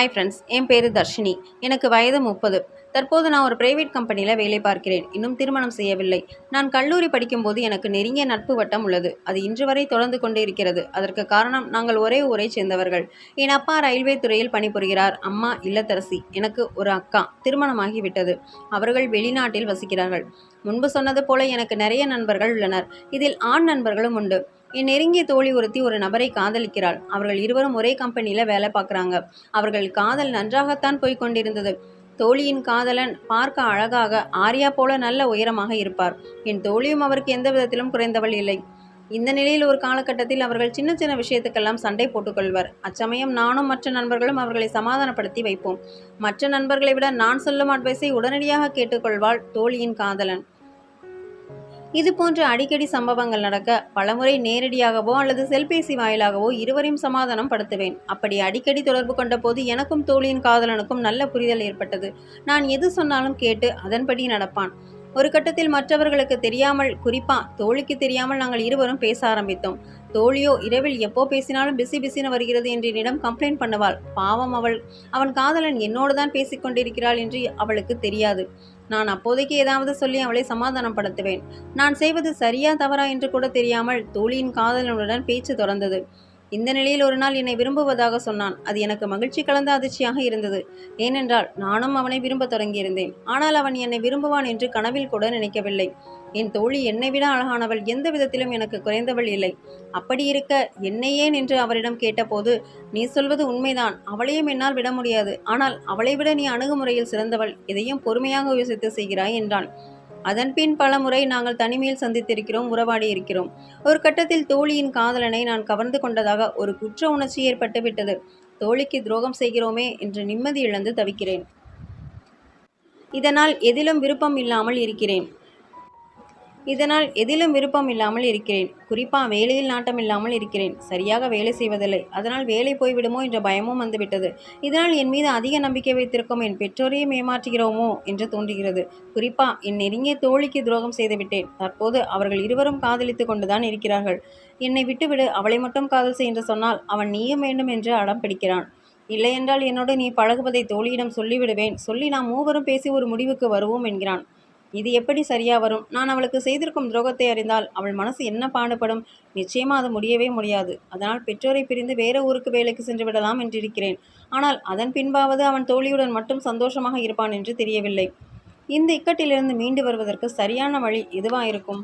Hi friends என் பேர் தர்ஷினி. எனக்கு வயது முப்பது. தற்போது நான் ஒரு பிரைவேட் கம்பெனியில் வேலை பார்க்கிறேன். இன்னும் திருமணம் செய்யவில்லை. நான் கல்லூரி படிக்கும்போது எனக்கு நெருங்கிய நட்பு வட்டம் உள்ளது. அது இன்று வரை தொடர்ந்து கொண்டே இருக்கிறது. அதற்கு காரணம் நாங்கள் ஒரே ஊரை சேர்ந்தவர்கள். என் அப்பா ரயில்வே துறையில் பணிபுரிகிறார். அம்மா இல்லத்தரசி. எனக்கு ஒரு அக்கா. திருமணமாகிவிட்டது அவர்கள் வெளிநாட்டில் வசிக்கிறார்கள். முன்பு சொன்னது போல எனக்கு நிறைய நண்பர்கள் உள்ளனர். இதில் ஆண் நண்பர்களும் உண்டு. என் நெருங்கிய தோழி ஒருத்தி ஒரு நபரை காதலிக்கிறாள். அவர்கள் இருவரும் ஒரே கம்பெனியில் வேலை பார்க்குறாங்க. அவர்கள் காதல் நன்றாகத்தான் போய் கொண்டிருந்தது. தோழியின் காதலன் பார்க்க அழகாக ஆர்யா போல நல்ல உயரமாக இருப்பார். என் தோழியும் அவருக்கு எந்த விதத்திலும் குறைந்தவள் இல்லை. இந்த நிலையில் ஒரு காலகட்டத்தில் அவர்கள் சின்ன சின்ன விஷயத்துக்கெல்லாம் சண்டை போட்டுக்கொள்வர். அச்சமயம் நானும் மற்ற நண்பர்களும் அவர்களை சமாதானப்படுத்தி வைப்போம். மற்ற நண்பர்களை விட நான் சொல்லும் அட்வைஸை உடனடியாக கேட்டுக்கொள்வாள் தோழியின் காதலன். இது போன்ற அடிக்கடி சம்பவங்கள் நடக்க பலமுறை நேரடியாகவோ அல்லது செல்பேசி வாயிலாகவோ இருவரையும் சமாதானம் படுத்துவேன். அப்படி அடிக்கடி தொடர்பு கொண்ட போது எனக்கும் தோழியின் காதலனுக்கும் நல்ல புரிதல் ஏற்பட்டது. நான் எது சொன்னாலும் கேட்டு அதன்படி நடப்பான். ஒரு கட்டத்தில் மற்றவர்களுக்கு தெரியாமல் குறிப்பா தோழிக்கு தெரியாமல் நாங்கள் இருவரும் பேச ஆரம்பித்தோம். தோழியோ இரவில் எப்போ பேசினாலும் பிஸி பிஸின்னு வருகிறது என்று என்னிடம் கம்ப்ளைண்ட் பண்ணுவாள். பாவம் அவள். அவன் காதலன் என்னோடு தான் பேசிக்கொண்டிருக்கிறாள் என்று அவளுக்கு தெரியாது. நான் அப்போதைக்கு ஏதாவது சொல்லி அவளை சமாதானப்படுத்துவேன் நான் செய்வது சரியா தவறா என்று கூட தெரியாமல் தோழியின் காதலனுடன் பேச்சு தொடர்ந்தது. இந்த நிலையில் ஒரு நாள் என்னை விரும்புவதாக சொன்னான். அது எனக்கு மகிழ்ச்சி கலந்த அதிர்ச்சியாக இருந்தது. ஏனென்றால் நானும் அவனை விரும்பத் தொடங்கியிருந்தேன். ஆனால் அவன் என்னை விரும்புவான் என்று கனவில் கூட நினைக்கவில்லை. என் தோழி என்னை விட அழகானவள். எந்த விதத்திலும் எனக்கு குறைந்தவள் இல்லை. அப்படி இருக்க என்னை ஏன் என்று அவரிடம் கேட்டபோது நீ சொல்வது உண்மைதான். அவளையும் என்னால் விட முடியாது. ஆனால் அவளை விட நீ அணுகுமுறையில் சிறந்தவள். இதையும் பொறுமையாக யோசித்து செய்கிறாய் என்றான். அதன்பின் பல முறை நாங்கள் தனிமையில் சந்தித்திருக்கிறோம் உறவாடி இருக்கிறோம். ஒரு கட்டத்தில் தோழியின் காதலனை நான் கவர்ந்து கொண்டதாக ஒரு குற்ற உணர்ச்சி ஏற்பட்டு விட்டது தோழிக்கு துரோகம் செய்கிறோமே என்று நிம்மதி இழந்து தவிக்கிறேன். இதனால் எதிலும் விருப்பம் இல்லாமல் இருக்கிறேன். இதனால் எதிலும் விருப்பம் இல்லாமல் இருக்கிறேன். குறிப்பாக வேலையில் நாட்டம் இல்லாமல் இருக்கிறேன். சரியாக வேலை செய்வதில்லை. அதனால் வேலை போய்விடுமோ என்ற பயமும் வந்துவிட்டது. இதனால் என் மீது அதிக நம்பிக்கை வைத்திருக்கும் என் பெற்றோரையும் ஏமாற்றுகிறோமோ என்று தோன்றுகிறது. குறிப்பா என் நெருங்கிய தோழிக்கு துரோகம் செய்துவிட்டேன் தற்போது அவர்கள் இருவரும் காதலித்து கொண்டுதான் இருக்கிறார்கள். என்னை விட்டுவிடு. அவளை மட்டும் காதல் செய் என்று சொன்னால் அவன் நீயும் வேண்டும் என்று அடம் பிடிக்கிறான். இல்லையென்றால் என்னோடு நீ பழகுவதை தோழியிடம் சொல்லிவிடுவேன். சொல்லி நாம் மூவரும் பேசி ஒரு முடிவுக்கு வருவோம் என்கிறான். இது எப்படி சரியா வரும்? நான் அவளுக்கு செய்திருக்கும் துரோகத்தை அறிந்தால் அவள் மனசு என்ன பாடுபடும்? நிச்சயமா அது முடியவே முடியாது. அதனால் பெற்றோரை பிரிந்து வேற ஊருக்கு வேலைக்கு சென்று விடலாம் என்றிருக்கிறேன். ஆனால் அதன் பின்பாவது அவன் தோழியுடன் மட்டும் சந்தோஷமாக இருப்பான் என்று தெரியவில்லை. இந்த இக்கட்டிலிருந்து மீண்டு வருவதற்கு சரியான வழி எதுவாயிருக்கும்?